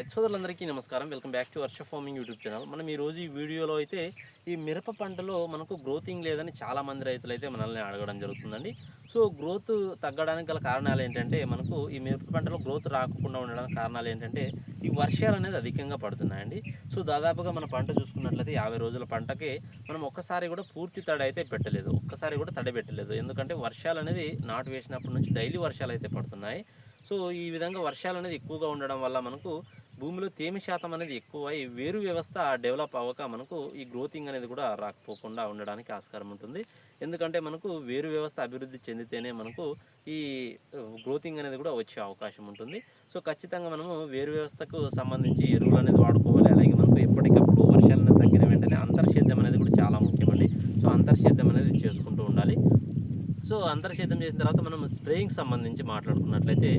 రైతు సోదరులందరికీ నమస్కారం. Welcome back to Varsha farming YouTube channel. మనం ఈరోజు రోజు ఈ వీడియోలో అయితే ఈ మిరప పంటలో మనకు గ్రోతింగ్ లేదని చాలామంది రైతులు అయితే మనల్ని అడగడం జరుగుతుందండి. సో గ్రోత్ తగ్గడానికి గల కారణాలు ఏంటంటే మనకు ఈ మిరప పంటలో గ్రోత్ రాకుండా ఉండడానికి కారణాలు ఏంటంటే ఈ వర్షాలు అనేది అధికంగా పడుతున్నాయండి. సో దాదాపుగా మన పంట చూసుకున్నట్లయితే యాభై రోజుల పంటకి మనం ఒక్కసారి కూడా పూర్తి తడి అయితే పెట్టలేదు. ఒక్కసారి కూడా తడి పెట్టలేదు. ఎందుకంటే వర్షాలు అనేది నాటు వేసినప్పటి నుంచి డైలీ వర్షాలు అయితే పడుతున్నాయి. సో ఈ విధంగా వర్షాలు అనేది ఎక్కువగా ఉండడం వల్ల మనకు భూమిలో తేమ శాతం అనేది ఎక్కువ ఈ వేరు వ్యవస్థ డెవలప్ అవ్వక మనకు ఈ గ్రోతింగ్ అనేది కూడా రాకపోకుండా ఉండడానికి ఆస్కారం ఉంటుంది. ఎందుకంటే మనకు వేరు వ్యవస్థ అభివృద్ధి చెందితేనే మనకు ఈ గ్రోతింగ్ అనేది కూడా వచ్చే అవకాశం ఉంటుంది. సో ఖచ్చితంగా మనము వేరు వ్యవస్థకు సంబంధించి ఎరువులు అనేది వాడుకోవాలి అలాగే మనకు ఎప్పటికప్పుడు వర్షాలు అనేది తగ్గిన వెంటనే అంతర్సేద్యం అనేది కూడా చాలా ముఖ్యమండి సో అంతర్సేద్యం అనేది చేసుకుంటూ ఉండాలి సో చేసిన తర్వాత మనం స్ప్రేయింగ్ సంబంధించి మాట్లాడుకున్నట్లయితే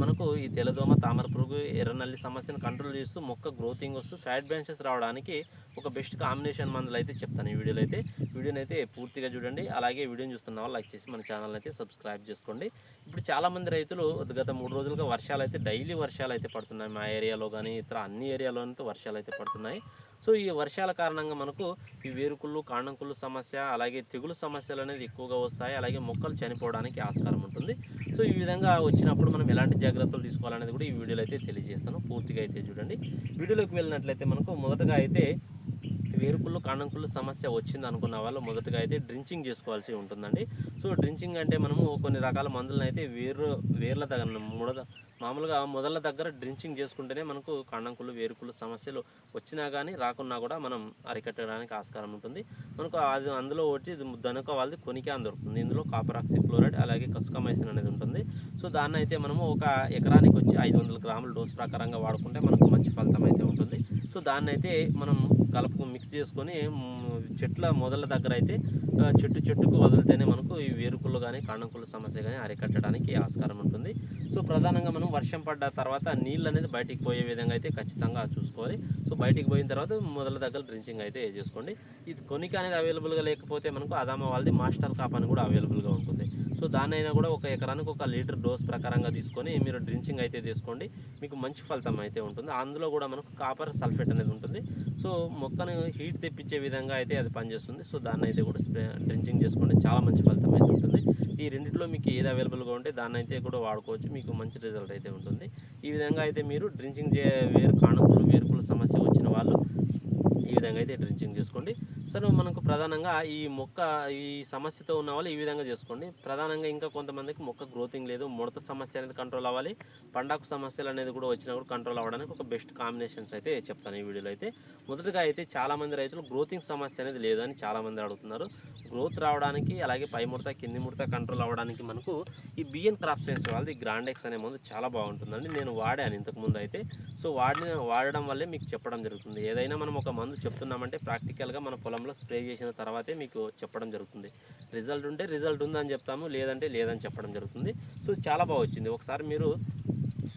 మనకు ఈ తెల్లదోమ తామర పురుగు ఎర్రనల్లి సమస్యను కంట్రోల్ చేస్తూ మొక్క గ్రోతింగ్ వస్తూ సైడ్ బ్రాంచెస్ రావడానికి ఒక బెస్ట్ కాంబినేషన్ మందులు అయితే చెప్తాను ఈ వీడియోలో అయితే. వీడియోని అయితే పూర్తిగా చూడండి. అలాగే వీడియోని చూస్తున్న వాళ్ళు లైక్ చేసి మన ఛానల్ అయితే సబ్స్క్రైబ్ చేసుకోండి. ఇప్పుడు చాలామంది రైతులు గత మూడు రోజులుగా వర్షాలు అయితే డైలీ వర్షాలు అయితే పడుతున్నాయి. మా ఏరియాలో కానీ ఇతర అన్ని ఏరియాలోనైతే వర్షాలు అయితే పడుతున్నాయి. సో ఈ వర్షాల కారణంగా మనకు ఈ వేరుకుళ్ళు కాండంకుళ్ళు సమస్య అలాగే తెగులు సమస్యలు అనేది ఎక్కువగా వస్తాయి. అలాగే మొక్కలు చనిపోవడానికి ఆస్కారం ఉంటుంది. సో ఈ విధంగా వచ్చినప్పుడు మనం ఎలాంటి జాగ్రత్తలు తీసుకోవాలనేది కూడా ఈ వీడియోలో అయితే తెలియజేస్తాను. పూర్తిగా అయితే చూడండి. వీడియోలోకి వెళ్ళినట్లయితే మనకు మొదటగా అయితే వేరుకుళ్ళు కాండంకుళ్ళు సమస్య వచ్చింది అనుకున్న వాళ్ళు మొదటగా అయితే డ్రించింగ్ చేసుకోవాల్సి ఉంటుందండి. సో డ్రించింగ్ అంటే మనము కొన్ని రకాల మందులను అయితే వేరు వేర్ల దగ్గర ముడద మామూలుగా మొదల దగ్గర డ్రించింగ్ చేసుకుంటేనే మనకు కాండంకుళ్ళు వేరుకులు సమస్యలు వచ్చినా కానీ రాకున్నా కూడా మనం అరికట్టడానికి ఆస్కారం ఉంటుంది. మనకు అది అందులో వచ్చి దనుక వాళ్ళది కొనికే దొరుకుతుంది. ఇందులో కాపర్ ఆక్సిక్లోరైడ్ అలాగే కసుకమైసిన్ అనేది ఉంటుంది. సో దాన్ని అయితే మనము ఒక ఎకరానికి వచ్చి ఐదు వందల గ్రాముల డోస్ ప్రకారంగా వాడుకుంటే మనకు మంచి ఫలితం అయితే ఉంటుంది. సో దాన్ని అయితే మనం కలుపు మిక్స్ చేసుకొని చెట్ల మొదల దగ్గర అయితే చెట్టు చెట్టుకు వదిలితేనే మనకు ఈ వేరుకుళ్ళు కానీ కాండంకుళ్ళు సమస్య కానీ అరికట్టడానికి ఆస్కారం ఉంటుంది. సో ప్రధానంగా మనం వర్షం పడ్డ తర్వాత నీళ్ళు అనేది బయటికి పోయే విధంగా అయితే ఖచ్చితంగా చూసుకోవాలి. సో బయటికి పోయిన తర్వాత మొదల దగ్గర డ్రించింగ్ అయితే చేసుకోండి. ఇది కొనిక అనేది అవైలబుల్గా లేకపోతే మనకు అదామ వాళ్ళది మాస్టర్ కాప్ అని కూడా అవైలబుల్గా ఉంటుంది. సో దాన్నైనా కూడా ఒక ఎకరానికి ఒక లీటర్ డోస్ ప్రకారంగా తీసుకొని మీరు డ్రించింగ్ అయితే తీసుకోండి మీకు మంచి ఫలితం అయితే ఉంటుంది. అందులో కూడా మనకు కాపర్ సల్ఫేట్ అనేది ఉంటుంది. సో మొక్కను హీట్ తెప్పించే విధంగా అయితే అది పనిచేస్తుంది. సో దాన్ని అయితే కూడా స్ప్రే డ్రించింగ్ చేసుకుంటే చాలా మంచి ఫలితం అయితే ఉంటుంది. ఈ రెండిట్లో మీకు ఏది అవైలబుల్గా ఉంటే దాన్ని అయితే కూడా వాడుకోవచ్చు. మీకు మంచి రిజల్ట్ అయితే ఉంటుంది. ఈ విధంగా అయితే మీరు డ్రించింగ్ చే వేరు కాణకులు వేరుకుల సమస్య వచ్చిన వాళ్ళు ఈ విధంగా అయితే డ్రించింగ్ చేసుకోండి. సరే మనకు ప్రధానంగా ఈ మొక్క ఈ సమస్యతో ఉన్న వాళ్ళు ఈ విధంగా చేసుకోండి. ప్రధానంగా ఇంకా కొంతమందికి మొక్క గ్రోతింగ్ లేదు ముడత సమస్య అనేది కంట్రోల్ అవ్వాలి. పండాకు సమస్యలు అనేది కూడా వచ్చినప్పుడు కంట్రోల్ అవ్వడానికి ఒక బెస్ట్ కాంబినేషన్స్ అయితే చెప్తాను ఈ వీడియోలో అయితే. మొదటగా అయితే చాలామంది రైతులు గ్రోతింగ్ సమస్య అనేది లేదని చాలామంది అడుగుతున్నారు. గ్రోత్ రావడానికి అలాగే పై ముడత కింది ముడత కంట్రోల్ అవ్వడానికి మనకు ఈ బిఎన్ క్రాప్ సైన్స్ వాళ్ళది గ్రాండెక్స్ అనే మందు చాలా బాగుంటుందండి. నేను వాడాను ఇంతకుముందు అయితే. సో వాడిన వాడడం వల్లే మీకు చెప్పడం జరుగుతుంది. ఏదైనా మనం ఒక మందు చెప్తున్నామంటే ప్రాక్టికల్గా మన పొలంలో స్ప్రే చేసిన తర్వాతే మీకు చెప్పడం జరుగుతుంది. రిజల్ట్ ఉంటే రిజల్ట్ ఉందని చెప్తాము లేదంటే లేదని చెప్పడం జరుగుతుంది. సో చాలా బాగా వచ్చింది. ఒకసారి మీరు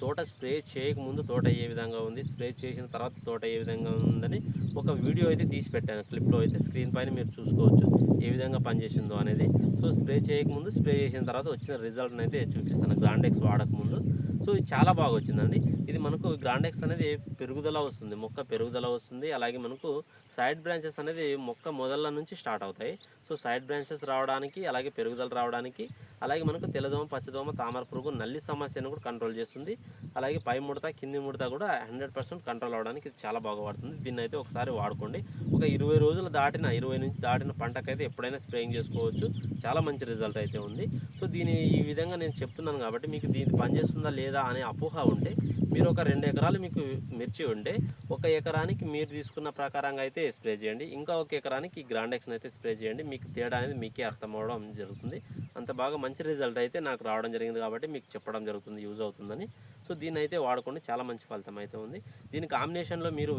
తోట స్ప్రే చేయకముందు తోట ఏ విధంగా ఉంది స్ప్రే చేసిన తర్వాత తోట ఏ విధంగా ఉందని ఒక వీడియో అయితే తీసి పెట్టాను. క్లిప్లో అయితే స్క్రీన్ పైన మీరు చూసుకోవచ్చు ఏ విధంగా పనిచేసిందో అనేది. సో స్ప్రే చేయకముందు స్ప్రే చేసిన తర్వాత వచ్చిన రిజల్ట్ని అయితే చూపిస్తాను. గ్రాండెక్స్ వాడకముందు. సో ఇది చాలా బాగా వచ్చిందండి. ఇది మనకు గ్రాండెక్స్ అనేది పెరుగుదల వస్తుంది మొక్క పెరుగుదల వస్తుంది. అలాగే మనకు సైడ్ బ్రాంచెస్ అనేది మొక్క మొదళ్ళ నుంచి స్టార్ట్ అవుతాయి. సో సైడ్ బ్రాంచెస్ రావడానికి అలాగే పెరుగుదల రావడానికి అలాగే మనకు తెల్లదోమ పచ్చదోమ తామర పురుగు నల్లి సమస్యను కూడా కంట్రోల్ చేస్తుంది. అలాగే పై ముడత కింది ముడత కూడా హండ్రెడ్ పర్సెంట్ కంట్రోల్ అవడానికి ఇది చాలా బాగా పడుతుంది దీన్ని అయితే ఒకసారి వాడుకోండి. ఒక ఇరవై రోజులు దాటిన ఇరవై నుంచి దాటిన పంటకైతే ఎప్పుడైనా స్ప్రేయింగ్ చేసుకోవచ్చు. చాలా మంచి రిజల్ట్ అయితే ఉంది. సో దీని ఈ విధంగా నేను చెప్తున్నాను కాబట్టి మీకు దీని పనిచేస్తుందా లేదా అనే అపోహ ఉంటే మీరు ఒక రెండు ఎకరాలు మీకు మిర్చి ఉంటే ఒక ఎకరానికి మీరు తీసుకున్న ప్రకారంగా అయితే స్ప్రే చేయండి. ఇంకా ఒక ఎకరానికి గ్రాండెక్స్ని అయితే స్ప్రే చేయండి. మీకు తేడా అనేది మీకే అర్థం అవడం జరుగుతుంది. అంత బాగా మంచి రిజల్ట్ అయితే నాకు రావడం జరిగింది కాబట్టి మీకు చెప్పడం జరుగుతుంది యూజ్ అవుతుందని. సో దీన్ని అయితే వాడుకోండి చాలా మంచి ఫలితం అయితే ఉంది. దీని కాంబినేషన్లో మీరు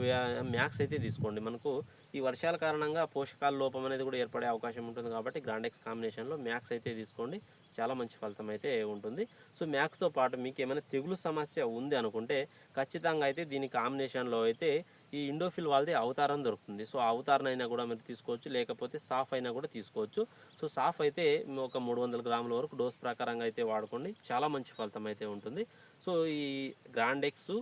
మ్యాక్స్ అయితే తీసుకోండి. మనకు ఈ వర్షాల కారణంగా పోషకాల లోపం అనేది కూడా ఏర్పడే అవకాశం ఉంటుంది కాబట్టి గ్రాండెక్స్ కాంబినేషన్లో మ్యాక్స్ అయితే తీసుకోండి. చాలా మంచి ఫలితం అయితే ఉంటుంది. సో మ్యాక్స్తో పాటు మీకు ఏమైనా తెగులు సమస్య ఉంది అనుకుంటే ఖచ్చితంగా అయితే దీని కాంబినేషన్లో అయితే ఈ ఇండోఫిల్ వాళ్ళది అవతారం దొరుకుతుంది. సో అవతారం అయినా కూడా మీరు తీసుకోవచ్చు. లేకపోతే సాఫ్ అయినా కూడా తీసుకోవచ్చు. సో సాఫ్ అయితే ఒక మూడు వందల గ్రాముల వరకు డోస్ ప్రకారంగా అయితే వాడుకోండి. చాలా మంచి ఫలితం అయితే ఉంటుంది. సో ఈ గ్రాండెక్స్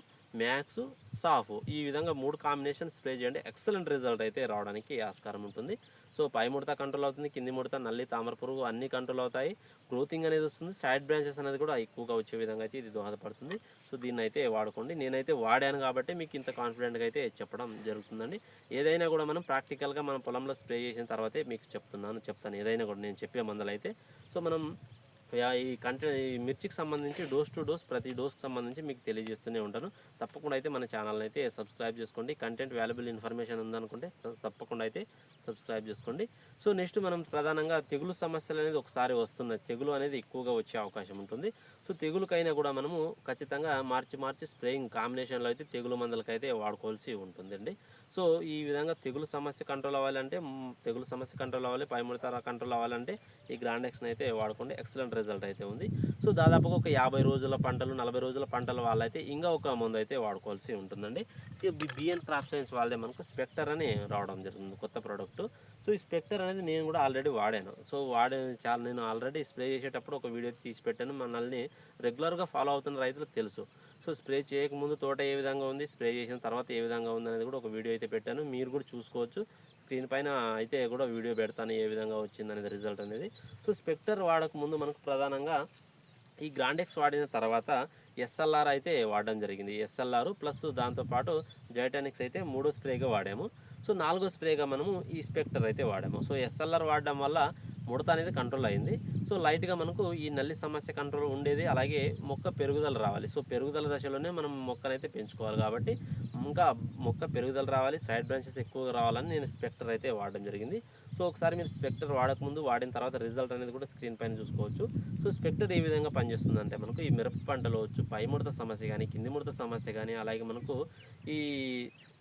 మ్యాక్స్ సాఫ్ ఈ విధంగా మూడు కాంబినేషన్ స్ప్రే చేయండి. ఎక్సలెంట్ రిజల్ట్ అయితే రావడానికి ఆస్కారం ఉంటుంది. సో పై ముడత కంట్రోల్ అవుతుంది కింది ముడత నల్లి తామర పురుగు అన్ని కంట్రోల్ అవుతాయి. గ్రోతింగ్ అనేది వస్తుంది సైడ్ బ్రాంచెస్ అనేది కూడా ఎక్కువగా వచ్చే విధంగా అయితే ఇది దోహదపడుతుంది. సో దీన్ని అయితే వాడుకోండి. నేనైతే వాడాను కాబట్టి మీకు ఇంత కాన్ఫిడెంట్గా అయితే చెప్పడం జరుగుతుందండి. ఏదైనా కూడా మనం ప్రాక్టికల్గా మన పొలంలో స్ప్రే చేసిన తర్వాతే మీకు చెప్తున్నాను చెప్తాను. ఏదైనా కూడా నేను చెప్పే మందులు అయితే సో మనం ఈ కంటెంట్ ఈ మిర్చికి సంబంధించి డోస్ టు డోస్ ప్రతి డోస్కి సంబంధించి మీకు తెలియజేస్తూనే ఉంటాను. తప్పకుండా అయితే మన ఛానల్ని అయితే సబ్స్క్రైబ్ చేసుకోండి. కంటెంట్ వాల్యుబుల్ ఇన్ఫర్మేషన్ ఉందనుకుంటే తప్పకుండా అయితే సబ్స్క్రైబ్ చేసుకోండి. సో నెక్స్ట్ మనం ప్రధానంగా తెగులు సమస్యలు అనేది ఒకసారి వస్తున్నాయి తెగులు అనేది ఎక్కువగా వచ్చే అవకాశం ఉంటుంది. సో తెగులుకైనా కూడా మనము ఖచ్చితంగా మార్చి మార్చి స్ప్రేయింగ్ కాంబినేషన్లో అయితే తెగులు మందులకైతే వాడుకోవాల్సి ఉంటుందండి. సో ఈ విధంగా తెగులు సమస్య కంట్రోల్ అవ్వాలంటే తెగులు సమస్య కంట్రోల్ అవ్వాలి పైముడత కంట్రోల్ అవ్వాలంటే ఈ గ్రాండెక్స్ని అయితే వాడుకోండి. ఎక్సలెంట్ రిజల్ట్ అయితే ఉంది. సో దాదాపుగా ఒక యాభై రోజుల పంటలు నలభై రోజుల పంటల వాళ్ళైతే ఇంకా ఒక మందు అయితే వాడుకోవాల్సి ఉంటుందండి. బిఎన్ క్రాప్ సైన్స్ వాళ్ళదే మనకు స్పెక్టర్ అని రావడం జరుగుతుంది కొత్త ప్రోడక్ట్. సో ఈ స్పెక్టర్ అనేది నేను కూడా ఆల్రెడీ వాడాను. సో వాడే చాలా నేను ఆల్రెడీ స్ప్రే చేసేటప్పుడు ఒక వీడియో తీసి పెట్టాను. మనల్ని రెగ్యులర్గా ఫాలో అవుతున్న రైతులకు తెలుసు. సో స్ప్రే చేయకముందు తోట ఏ విధంగా ఉంది స్ప్రే చేసిన తర్వాత ఏ విధంగా ఉంది అనేది కూడా ఒక వీడియో అయితే పెట్టాను. మీరు కూడా చూసుకోవచ్చు. స్క్రీన్ పైన అయితే కూడా వీడియో పెడతాను ఏ విధంగా వచ్చింది అనేది రిజల్ట్ అనేది. సో స్పెక్టర్ వాడక ముందు మనకు ప్రధానంగా ఈ గ్రాండెక్స్ వాడిన తర్వాత ఎస్ఎల్ఆర్ అయితే వాడడం జరిగింది. ఎస్ఎల్ఆర్ ప్లస్ దాంతోపాటు జైటానిక్స్ అయితే మూడో స్ప్రేగా వాడాము. సో నాలుగో స్ప్రేగా మనము ఈ స్పెక్టర్ అయితే వాడాము. సో ఎస్ఎల్ఆర్ వాడడం వల్ల ముడత అనేది కంట్రోల్ అయింది. సో లైట్గా మనకు ఈ నల్లి సమస్య కంట్రోల్ ఉండేది. అలాగే మొక్క పెరుగుదల రావాలి. సో పెరుగుదల దశలోనే మనం మొక్కనైతే పెంచుకోవాలి కాబట్టి ఇంకా మొక్క పెరుగుదల రావాలి. సైడ్ బ్రాంచెస్ ఎక్కువగా రావాలని నేను స్పెక్టర్ అయితే వాడడం జరిగింది. సో ఒకసారి మీరు స్పెక్టర్ వాడకముందు వాడిన తర్వాత రిజల్ట్ అనేది కూడా స్క్రీన్ పైన చూసుకోవచ్చు. సో స్పెక్టర్ ఏ విధంగా పనిచేస్తుందంటే మనకు ఈ మిరప పంటలో వచ్చు పై ముడత సమస్య కానీ కింది ముడత సమస్య కానీ అలాగే మనకు ఈ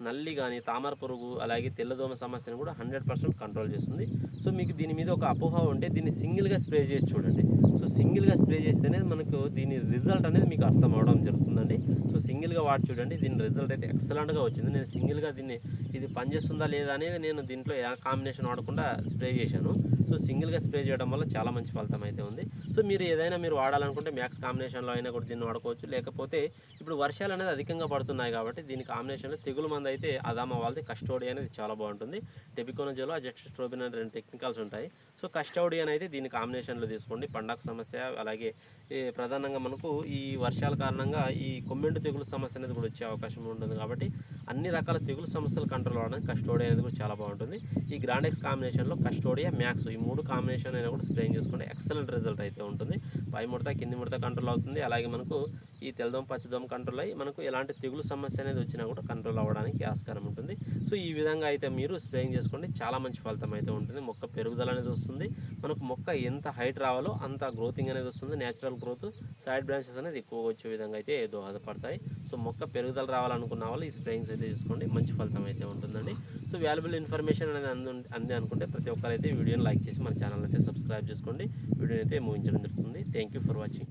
నల్లి కానీ తామర పురుగు అలాగే తెల్లదోమ సమస్యను కూడా హండ్రెడ్ పర్సెంట్ కంట్రోల్ చేస్తుంది. సో మీకు దీని మీద ఒక అపోహ ఉంటే దీన్ని సింగిల్గా స్ప్రే చేసి చూడండి. సో సింగిల్గా స్ప్రే చేస్తేనే మనకు దీని రిజల్ట్ అనేది మీకు అర్థం అవడం జరుగుతుందండి. సో సింగిల్గా వాడి చూడండి దీని రిజల్ట్ అయితే ఎక్సలెంట్గా వచ్చింది. నేను సింగిల్గా దీన్ని ఇది పనిచేస్తుందా లేదా అనేది నేను దీంట్లో ఏ కాంబినేషన్ వాడకుండా స్ప్రే చేశాను. సో సింగిల్గా స్ప్రే చేయడం వల్ల చాలా మంచి ఫలితం అయితే ఉంది. సో మీరు ఏదైనా మీరు వాడాలనుకుంటే మ్యాక్స్ కాంబినేషన్లో అయినా కూడా దీన్ని వాడుకోవచ్చు. లేకపోతే ఇప్పుడు వర్షాలు అనేది అధికంగా పడుతున్నాయి కాబట్టి దీని కాంబినేషన్లో తెగులు మంది అయితే అదామా వాళ్ళది కస్టోడి అనేది చాలా బాగుంటుంది. టెబికోనజోలో అజెక్స్ట్రోబిన్ అనే రెండు టెక్నికల్స్ ఉంటాయి. సో కస్టోడియన్ అయితే దీని కాంబినేషన్లో తీసుకోండి. పండగ సమస్య అలాగే ప్రధానంగా మనకు ఈ వర్షాల కారణంగా ఈ కొమ్మెండు తెగులు సమస్య అనేది కూడా వచ్చే అవకాశం ఉంటుంది కాబట్టి అన్ని రకాల తెగులు సమస్యలు కంట్రోల్ అవ్వడానికి కస్టోడియా అనేది కూడా చాలా బాగుంటుంది. ఈ గ్రాండెక్స్ కాంబినేషన్లో కస్టోడియా మ్యాక్స్ ఈ మూడు కాంబినేషన్ అయినా కూడా స్ప్రేయింగ్ చేసుకోండి ఎక్సలెంట్ రిజల్ట్ అయితే ఉంటుంది. పై ముడత కింది ముడత కంట్రోల్ అవుతుంది. అలాగే మనకు ఈ తెల్లదోమ పచ్చదోమ కంట్రోల్ అయ్యి మనకు ఎలాంటి తెగులు సమస్య అనేది వచ్చినా కూడా కంట్రోల్ అవ్వడానికి ఆస్కారం ఉంటుంది. సో ఈ విధంగా అయితే మీరు స్ప్రేయింగ్ చేసుకోండి. చాలా మంచి ఫలితం అయితే ఉంటుంది. మొక్క పెరుగుదల అనేది వస్తుంది. మనకు మొక్క ఎంత హైట్ రావాలో అంత గ్రోతింగ్ అనేది వస్తుంది. నేచురల్ గ్రోత్ సైడ్ బ్రాంచెస్ అనేది ఎక్కువగా వచ్చే విధంగా అయితే దోహదపడతాయి. సో మొక్క పెరుగుదల రావాలనుకున్న వాళ్ళు ఈ స్ప్రేయింగ్స్ అయితే తీసుకోండి. మంచి ఫలితం అయితే ఉంటుందండి. సో వాల్యుబుల్ ఇన్ఫర్మేషన్ అనేది అందు అంది అనుకుంటే ప్రతి ఒక్కరైతే వీడియోని లైక్ చేసి మన ఛానల్ అయితే సబ్స్క్రైబ్ చేసుకోండి. వీడియోని అయితే ముగించడం జరుగుతుంది. Thank you for watching.